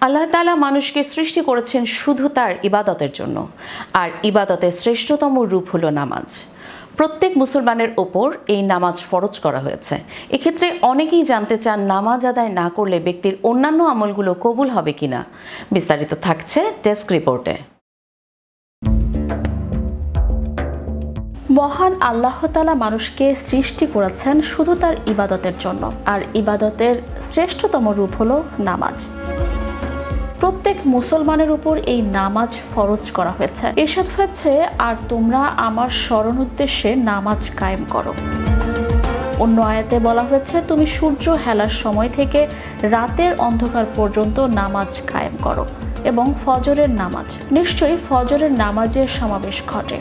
আল্লাহ তালা মানুষকে সৃষ্টি করেছেন শুধু তার ইবাদতের জন্য। আর ইবাদতের শ্রেষ্ঠতম রূপ হলো নামাজ। প্রত্যেক মুসলমানের ওপর এই নামাজ ফরজ করা হয়েছে। এক্ষেত্রে অনেকেই জানতে চান, নামাজ আদায় না করলে ব্যক্তির অন্যান্য আমলগুলো কবুল হবে কিনা? বিস্তারিত থাকছে ডেস্ক রিপোর্টে। মহান আল্লাহ তালা মানুষকে সৃষ্টি করেছেন শুধু তার ইবাদতের জন্য। আর ইবাদতের শ্রেষ্ঠতম রূপ হলো নামাজ। প্রত্যেক মুসলমানের উপর এই নামাজ ফরজ করা হয়েছে। এরশাদ হয়েছে, আর তোমরা আমার স্মরণ উদ্দেশ্যে নামাজ কায়েম করো। অন্য আয়াতে বলা হয়েছে, তুমি সূর্য হেলার সময় থেকে রাতের অন্ধকার পর্যন্ত নামাজ কায়েম করো এবং ফজরের নামাজ। নিশ্চয়ই ফজরের নামাজের সমাবেশ ঘটে।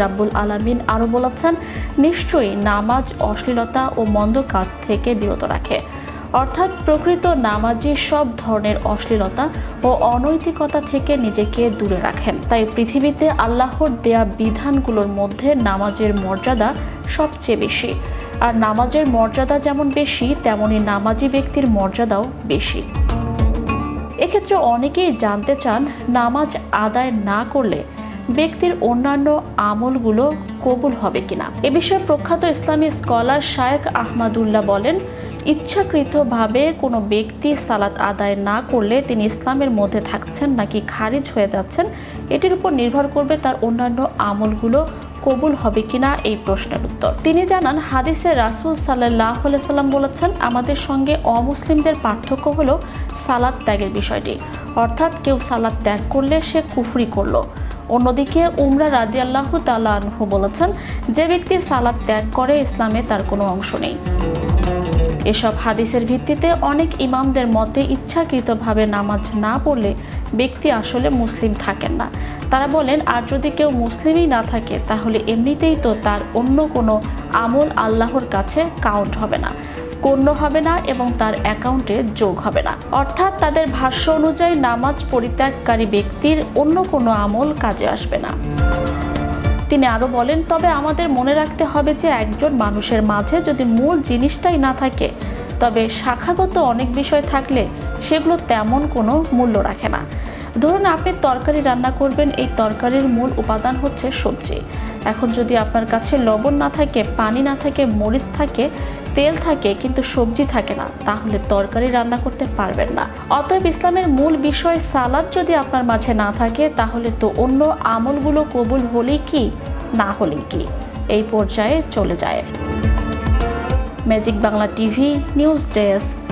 রাব্বুল আলামিন আরও বলেছেন, নিশ্চয়ই নামাজ অশ্লীলতা ও মন্দ কাজ থেকে বিরত রাখে। অর্থাৎ প্রকৃত নামাজি সব ধরনের অশ্লীলতা ও অনৈতিকতা থেকে নিজেকে দূরে রাখেন। তাই পৃথিবীতে আল্লাহর দেয়া বিধানগুলোর মধ্যে নামাজের মর্যাদা সবচেয়ে বেশি। আর নামাজের মর্যাদা যেমন বেশি, তেমনি নামাজি ব্যক্তির মর্যাদাও বেশি। এক্ষেত্রে অনেকেই জানতে চান, নামাজ আদায় না করলে ব্যক্তির অন্যান্য আমলগুলো কবুল হবে কিনা। এ বিষয়ে প্রখ্যাত ইসলামী স্কলার শায়েক আহমাদুল্লাহ বলেন ইচ্ছাকৃতভাবে কোনো ব্যক্তি সালাত আদায় না করলে তিনি ইসলামের মধ্যে থাকছেন নাকি খারিজ হয়ে যাচ্ছেন, এটির উপর নির্ভর করবে তার অন্যান্য আমলগুলো কবুল হবে কিনা এই প্রশ্নের উত্তর। তিনি জানান, হাদিসে রাসুল সাল্লাহ সাল্লাম বলেছেন, আমাদের সঙ্গে অমুসলিমদের পার্থক্য হলো সালাদ ত্যাগের বিষয়টি। অর্থাৎ কেউ সালাদ ত্যাগ করলে সে কুফরি করল। অন্যদিকে উমরা রাদি আল্লাহ আনহু বলেছেন, যে ব্যক্তি সালাদ ত্যাগ করে ইসলামে তার কোনো অংশ নেই। এসব হাদিসের ভিত্তিতে অনেক ইমামদের মতে ইচ্ছাকৃতভাবে নামাজ না পড়লে ব্যক্তি আসলে মুসলিম থাকেন না। তারা বলেন, আর যদি কেউ মুসলিমই না থাকে, তাহলে এমনিতেই তো তার অন্য কোনো আমল আল্লাহর কাছে কাউন্ট হবে না। গণ্য হবে না এবং তার অ্যাকাউন্টে যোগ হবে না। অর্থাৎ তাদের ভাষ্য অনুযায়ী নামাজ পরিত্যাগকারী ব্যক্তির অন্য কোনো আমল কাজে আসবে না। তিনি আরও বলেন, তবে আমাদের মনে রাখতে হবে যে একজন মানুষের মাঝে যদি মূল জিনিসটাই না থাকে, তবে শাখাগত অনেক বিষয় থাকলে সেগুলো তেমন কোনো মূল্য রাখে না। ধরুন আপনি তরকারি রান্না করবেন, এই তরকারির মূল উপাদান হচ্ছে সবজি। এখন যদি আপনার কাছে লবণ না থাকে, পানি না থাকে, মরিচ থাকে, তেল থাকে, কিন্তু সবজি থাকে না, তাহলে তরকারি রান্না করতে পারবেন না। অতএব ইসলামের মূল বিষয় সালাদ যদি আপনার মাঝে না থাকে, তাহলে তো অন্য আমলগুলো কবুল হলেই কি? না হলেই কি? এই পর্যায়ে চলে যায়। Magic Bangla TV, news desk.